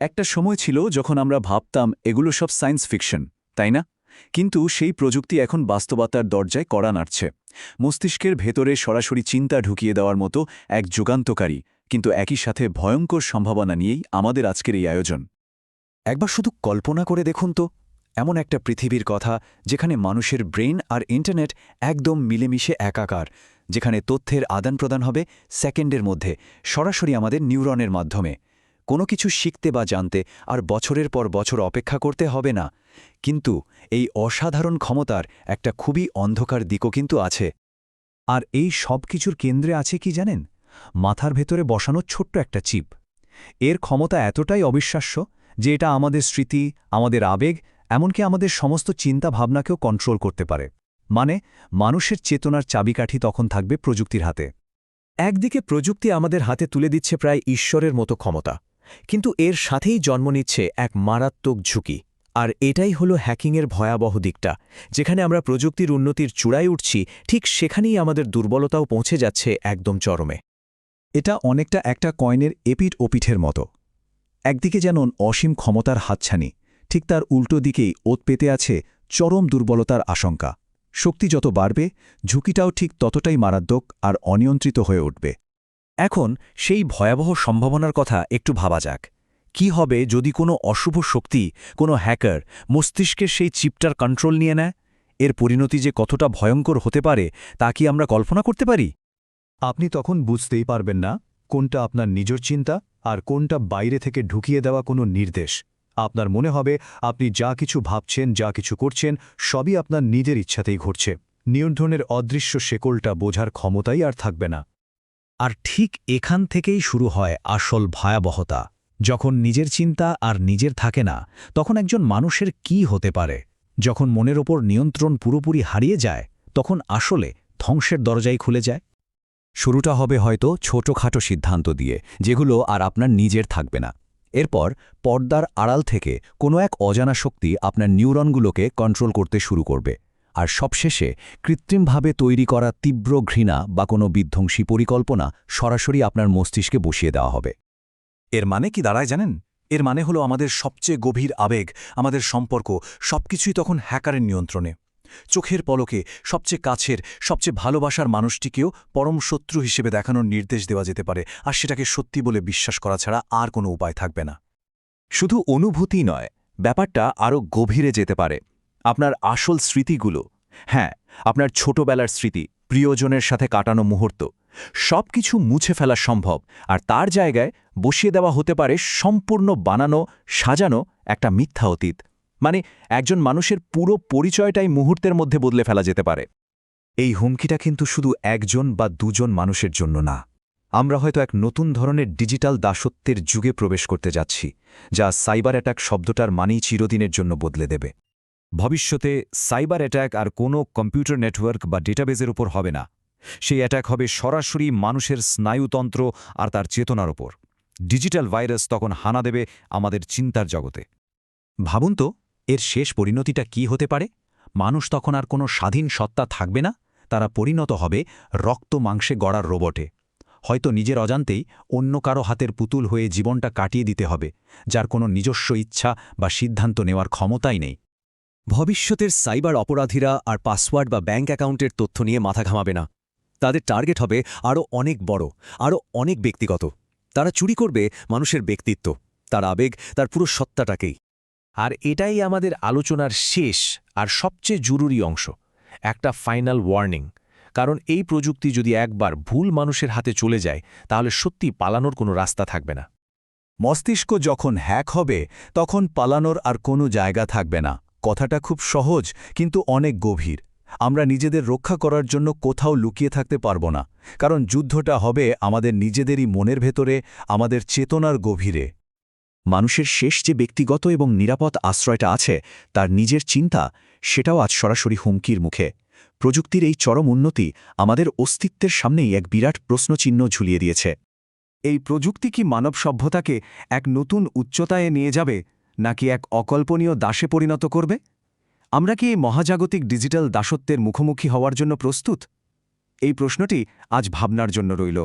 একটা সময় ছিল যখন আমরা ভাবতাম এগুলো সব সায়েন্স ফিকশন, তাই না? কিন্তু সেই প্রযুক্তি এখন বাস্তবতার দরজায় কড়া নাড়ছে। মস্তিষ্কের ভেতরে সরাসরি চিন্তা ঢুকিয়ে দেওয়ার মতো এক যুগান্তকারী, কিন্তু একই সাথে ভয়ঙ্কর সম্ভাবনা নিয়েই আমাদের আজকের এই আয়োজন। একবার শুধু কল্পনা করে দেখুন তো, এমন একটা পৃথিবীর কথা যেখানে মানুষের ব্রেন আর ইন্টারনেট একদম মিলেমিশে একাকার, যেখানে তথ্যের আদান প্রদান হবে সেকেন্ডের মধ্যে, সরাসরি আমাদের নিউরনের মাধ্যমে। কোনো কিছু শিখতে বা জানতে আর বছরের পর বছর অপেক্ষা করতে হবে না। কিন্তু এই অসাধারণ ক্ষমতার একটা খুবই অন্ধকার দিকও কিন্তু আছে। আর এই সব কিছুর কেন্দ্রে আছে কি জানেন? মাথার ভেতরে বসানো ছোট্ট একটা চিপ। এর ক্ষমতা এতটাই অবিশ্বাস্য যে এটা আমাদের স্মৃতি, আমাদের আবেগ, এমনকি আমাদের সমস্ত চিন্তা ভাবনাকেও কন্ট্রোল করতে পারে। মানে মানুষের চেতনার চাবিকাঠি তখন থাকবে প্রযুক্তির হাতে। একদিকে প্রযুক্তি আমাদের হাতে তুলে দিচ্ছে প্রায় ঈশ্বরের মতো ক্ষমতা। কিন্তু এর সাথেই জন্ম নিচ্ছে এক মারাত্মক ঝুঁকি। আর এটাই হলো হ্যাকিংয়ের ভয়াবহ দিকটা। যেখানে আমরা প্রযুক্তির উন্নতির চূড়ায় উঠছি, ঠিক সেখানেই আমাদের দুর্বলতাও পৌঁছে যাচ্ছে একদম চরমে। এটা অনেকটা একটা কয়েনের এপিঠ ওপিঠের মতো। একদিকে যেন অসীম ক্ষমতার হাতছানি, ঠিক তার উল্টো দিকেই ওত পেতে আছে চরম দুর্বলতার আশঙ্কা। শক্তি যত বাড়বে, ঝুঁকিটাও ঠিক ততটাই মারাত্মক আর অনিয়ন্ত্রিত হয়ে উঠবে। এখন সেই ভয়াবহ সম্ভাবনার কথা একটু ভাবা যাক। কি হবে যদি কোনো অশুভ শক্তি, কোনো হ্যাকার মস্তিষ্কের সেই চিপটার কন্ট্রোল নিয়ে নেয়? এর পরিণতি যে কতটা ভয়ঙ্কর হতে পারে, তা কি আমরা কল্পনা করতে পারি? আপনি তখন বুঝতেই পারবেন না কোনটা আপনার নিজের চিন্তা আর কোনটা বাইরে থেকে ঢুকিয়ে দেওয়া কোনো নির্দেশ। আপনার মনে হবে আপনি যা কিছু ভাবছেন, যা কিছু করছেন, সবই আপনার নিজের ইচ্ছাতেই ঘটছে। নিয়ন্ত্রণের অদৃশ্য শেকলটা বোঝার ক্ষমতাই আর থাকবে না। আর ঠিক এখান থেকেই শুরু হয় আসল ভয়াবহতা। যখন নিজের চিন্তা আর নিজের থাকে না, তখন একজন মানুষের কি হতে পারে? যখন মনের ওপর নিয়ন্ত্রণ পুরোপুরি হারিয়ে যায়, তখন আসলে ধ্বংসের দরজাই খুলে যায়। শুরুটা হবে হয়তো ছোটখাটো সিদ্ধান্ত দিয়ে, যেগুলো আর আপনার নিজের থাকবে না। এরপর পর্দার আড়াল থেকে কোনো এক অজানা শক্তি আপনার নিউরনগুলোকে কন্ট্রোল করতে শুরু করবে। আর সবশেষে কৃত্রিমভাবে তৈরি করা তীব্র ঘৃণা বা কোনো বিধ্বংসী পরিকল্পনা সরাসরি আপনার মস্তিষ্কে বসিয়ে দেওয়া হবে। এর মানে কি দাঁড়ায় জানেন? এর মানে হলো আমাদের সবচেয়ে গভীর আবেগ, আমাদের সম্পর্ক সবকিছুই তখন হ্যাকারের নিয়ন্ত্রণে। চোখের পলকে সবচেয়ে কাছের, সবচেয়ে ভালোবাসার মানুষটিকেও পরম শত্রু হিসেবে দেখানোর নির্দেশ দেওয়া যেতে পারে, আর সেটাকে সত্যি বলে বিশ্বাস করা ছাড়া আর কোনো উপায় থাকবে না। শুধু অনুভূতি নয়, ব্যাপারটা আরও গভীরে যেতে পারে। আপনার আসল স্মৃতিগুলো হ্যাঁ আপনার ছোটবেলার স্মৃতি, প্রিয়জনের সাথে কাটানো মুহূর্ত সব কিছু মুছে ফেলা সম্ভব আর তার জায়গায় বসিয়ে দেওয়া হতে পারে সম্পূর্ণ বানানো, সাজানো একটা মিথ্যা অতীত। মানে একজন মানুষের পুরো পরিচয়টাই মুহূর্তের মধ্যে বদলে ফেলা যেতে পারে। এই হুমকিটা কিন্তু শুধু একজন বা দুজন মানুষের জন্য না। আমরা হয়তো এক নতুন ধরনের ডিজিটাল দাসত্বের যুগে প্রবেশ করতে যাচ্ছি, যা সাইবার অ্যাটাক শব্দটার মানেই চিরদিনের জন্য বদলে দেবে। ভবিষ্যতে সাইবার অ্যাট্যাক আর কোনো কম্পিউটার নেটওয়ার্ক বা ডেটাবেজের উপর হবে না। সেই অ্যাট্যাক হবে সরাসরি মানুষের স্নায়ুতন্ত্র আর তার চেতনার ওপর ডিজিটাল ভাইরাস তখন হানা দেবে আমাদের চিন্তার জগতে। ভাবুন তো, এর শেষ পরিণতিটা কি হতে পারে? মানুষ তখন আর কোনো স্বাধীন সত্তা থাকবে না, তারা পরিণত হবে রক্ত মাংসে গড়ার রোবটে। হয়তো নিজের অজান্তেই অন্য কারও হাতের পুতুল হয়ে জীবনটা কাটিয়ে দিতে হবে, যার কোনো নিজস্ব ইচ্ছা বা সিদ্ধান্ত নেওয়ার ক্ষমতাই নেই। ভবিষ্যতের সাইবার অপরাধীরা আর পাসওয়ার্ড বা ব্যাঙ্ক অ্যাকাউন্টের তথ্য নিয়ে মাথা ঘামাবে না। তাদের টার্গেট হবে আরও অনেক বড়, আরও অনেক ব্যক্তিগত। তারা চুরি করবে মানুষের ব্যক্তিত্ব, তার আবেগ, তার পুরো সত্তাটাকেই। আর এটাই আমাদের আলোচনার শেষ আর সবচেয়ে জরুরি অংশ, একটা ফাইনাল ওয়ার্নিং। কারণ এই প্রযুক্তি যদি একবার ভুল মানুষের হাতে চলে যায়, তাহলে সত্যি পালানোর কোনো রাস্তা থাকবে না। মস্তিষ্ক যখন হ্যাক হবে, তখন পালানোর আর কোনো জায়গা থাকবে না। কথাটা খুব সহজ, কিন্তু অনেক গভীর। আমরা নিজেদের রক্ষা করার জন্য কোথাও লুকিয়ে থাকতে পারব না, কারণ যুদ্ধটা হবে আমাদের নিজেদেরই মনের ভেতরে, আমাদের চেতনার গভীরে। মানুষের শেষ যে ব্যক্তিগত এবং নিরাপদ আশ্রয়টা আছে, তার নিজের চিন্তা, সেটাও আজ সরাসরি হুমকির মুখে। প্রযুক্তির এই চরম উন্নতি আমাদের অস্তিত্বের সামনেই এক বিরাট প্রশ্নচিহ্ন ঝুলিয়ে দিয়েছে। এই প্রযুক্তি কি মানব সভ্যতাকে এক নতুন উচ্চতায় নিয়ে যাবে? নাকি এক অকল্পনীয় দাসে পরিণত করবে? আমরা কি এই মহাজাগতিক ডিজিটাল দাসত্বের মুখোমুখি হওয়ার জন্য প্রস্তুত? এই প্রশ্নটি আজ ভাবনার জন্য রইল।